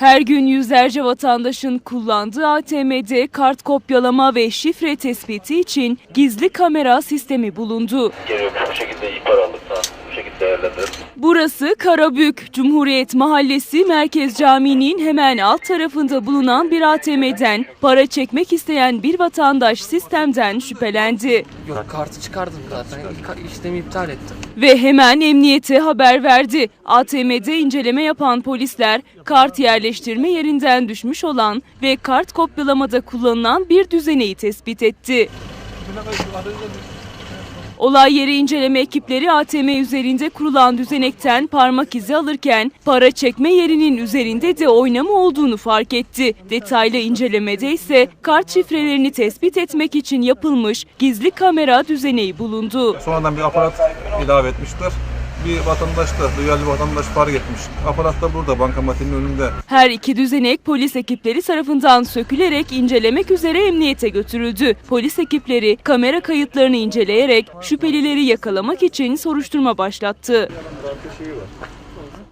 Her gün yüzlerce vatandaşın kullandığı ATM'de kart kopyalama ve şifre tespiti için gizli kamera sistemi bulundu. Geliyor bu şekilde ihbar aldık da bu şekilde değerlendirelim. Burası Karabük, Cumhuriyet Mahallesi Merkez Camii'nin hemen alt tarafında bulunan bir ATM'den para çekmek isteyen bir vatandaş sistemden şüphelendi. Yok kartı çıkardım zaten. İlk işlemi iptal ettim. Ve hemen emniyete haber verdi. ATM'de inceleme yapan polisler kart yerleştirme yerinden düşmüş olan ve kart kopyalamada kullanılan bir düzeneyi tespit etti. Olay yeri inceleme ekipleri ATM üzerinde kurulan düzenekten parmak izi alırken para çekme yerinin üzerinde de oynama olduğunu fark etti. Detaylı incelemede ise kart şifrelerini tespit etmek için yapılmış gizli kamera düzeneği bulundu. Sonradan bir aparat ilave etmişler. Bir vatandaş da, duyarlı vatandaş fark etmiş. Aparat da burada, bankamatinin önünde. Her iki düzenek polis ekipleri tarafından sökülerek incelemek üzere emniyete götürüldü. Polis ekipleri kamera kayıtlarını inceleyerek şüphelileri yakalamak için soruşturma başlattı.